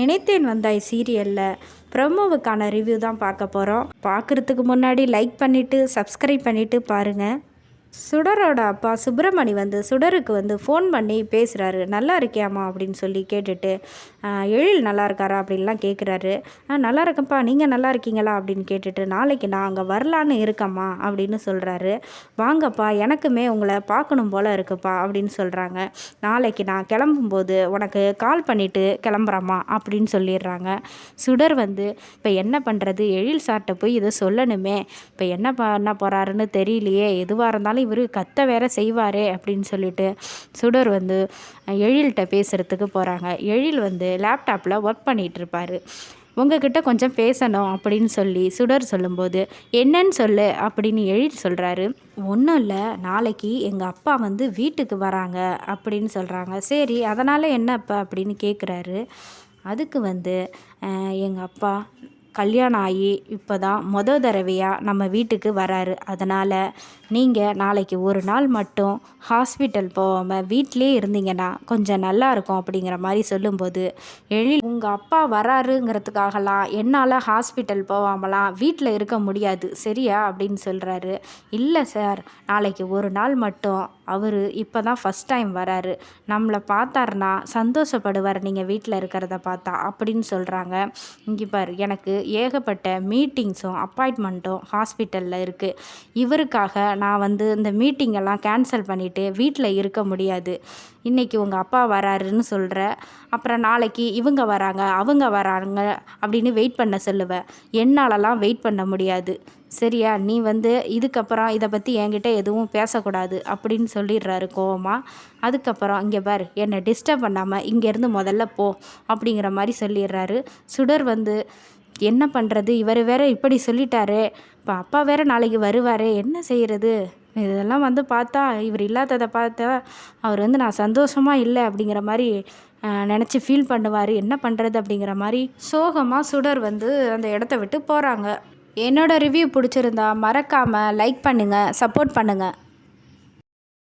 நினைத்தேன் வந்தாய் சீரியலில் ப்ரொமோவுக்கான ரிவ்யூ தான் பார்க்க போகிறோம் பார்க்குறதுக்கு முன்னாடி லைக் பண்ணிவிட்டு சப்ஸ்கிரைப் பண்ணிவிட்டு பாருங்கள் சுடரோட அப்பா சுப்பிரமணி வந்து சுடருக்கு வந்து ஃபோன் பண்ணி பேசுகிறாரு நல்லா இருக்கியாம்மா? அப்படின்னு சொல்லி கேட்டுட்டு எழில் நல்லா இருக்காரா? அப்படின்லாம் கேட்குறாரு "ஆ நல்லா இருக்கேன்ப்பா நீங்கள் நல்லா இருக்கீங்களா? அப்படின்னு கேட்டுட்டு நாளைக்கு நான் அங்கே வரலான்னு இருக்கேம்மா அப்படின்னு சொல்கிறாரு வாங்கப்பா எனக்குமே உங்களை பார்க்கணும் போல் இருக்குப்பா அப்படின்னு சொல்கிறாங்க நாளைக்கு நான் கிளம்பும்போது உனக்கு கால் பண்ணிவிட்டு கிளம்புறம்மா அப்படின்னு சொல்லிடுறாங்க. சுடர் வந்து இப்போ என்ன பண்ணுறது எழில் சார்ட்ட போய் இதை சொல்லணுமே. இப்போ என்ன பண்ண போகிறாருன்னு தெரியலையே எதுவாக இருந்தாலும் இவர் கத்த வேற செய்வாரே அப்படின்னு சொல்லிட்டு சுடர் வந்து எழில்கிட்ட பேசுகிறதுக்கு போகிறாங்க எழில் வந்து லேப்டாப்பில் ஒர்க் பண்ணிகிட்டு இருப்பார் உங்ககிட்ட கொஞ்சம் பேசணும் அப்படின்னு சொல்லி சுடர் சொல்லும்போது என்னன்னு சொல்லு அப்படின்னு எழில் சொல்கிறாரு ஒன்றும் இல்லை நாளைக்கு எங்கள் அப்பா வந்து வீட்டுக்கு வராங்க அப்படின்னு சொல்கிறாங்க சரி அதனால் என்ன அப்படின்னு கேட்குறாரு அதுக்கு வந்து எங்கள் அப்பா கல்யாணம் ஆகி இப்போ தான் மொத தடவையாக நம்ம வீட்டுக்கு வராரு. அதனால் நீங்கள் நாளைக்கு ஒரு நாள் மட்டும் ஹாஸ்பிட்டல் போகாமல் வீட்டிலே இருந்தீங்கன்னா கொஞ்சம் நல்லா இருக்கும் அப்படிங்கிற மாதிரி சொல்லும்போது எழில் உங்கள் அப்பா வராருங்கிறதுக்காகலாம் என்னால் ஹாஸ்பிட்டல் போகாமலாம் வீட்டில் இருக்க முடியாது சரியா? அப்படின்னு சொல்கிறாரு இல்லை சார் நாளைக்கு ஒரு நாள் மட்டும். அவர் இப்போ தான் ஃபஸ்ட் டைம் வராரு. நம்மளை பார்த்தாருனா சந்தோஷப்படுவார் நீங்கள் வீட்டில் இருக்கிறத பார்த்தா அப்படின்னு சொல்கிறாங்க இங்கே பாரு எனக்கு ஏகப்பட்ட மீட்டிங்ஸும் அப்பாயின்மெண்ட்டும் ஹாஸ்பிட்டலில் இருக்குது இவருக்காக நான் வந்து இந்த மீட்டிங் எல்லாம் கேன்சல் பண்ணிவிட்டு வீட்டில் இருக்க முடியாது. இன்றைக்கி உங்கள் அப்பா வராருன்னு சொல்கிற அப்புறம் நாளைக்கு இவங்க வராங்க அவங்க வராங்க அப்படின்னு வெயிட் பண்ண சொல்லுவேன் என்னாலலாம் வெயிட் பண்ண முடியாது. சரியா? நீ வந்து இதுக்கப்புறம் இதை பற்றி என்கிட்ட எதுவும் பேசக்கூடாது அப்படின்னு சொல்லிடுறாரு கோவமாக அதுக்கப்புறம் இங்கே பார் என்னை டிஸ்டர்ப் பண்ணாமல் இங்கேருந்து முதல்ல போ அப்படிங்கிற மாதிரி சொல்லிடுறாரு. சுடர் வந்து என்ன பண்ணுறது இவர் வேற இப்படி சொல்லிட்டாரு. இப்போ அப்பா வேற நாளைக்கு வருவாரே. என்ன செய்கிறது இதெல்லாம் வந்து பார்த்தா இவர் இல்லாததை பார்த்தா அவர் வந்து நான் சந்தோஷமாக இல்லை அப்படிங்கிற மாதிரி நினச்சி ஃபீல் பண்ணுவார். என்ன பண்ணுறது அப்படிங்கிற மாதிரி சோகமாக சுடர் வந்து அந்த இடத்த விட்டு போகிறாங்க என்னோடய ரிவ்யூ பிடிச்சிருந்தா மறக்காமல் லைக் பண்ணுங்கள் சப்போர்ட் பண்ணுங்கள்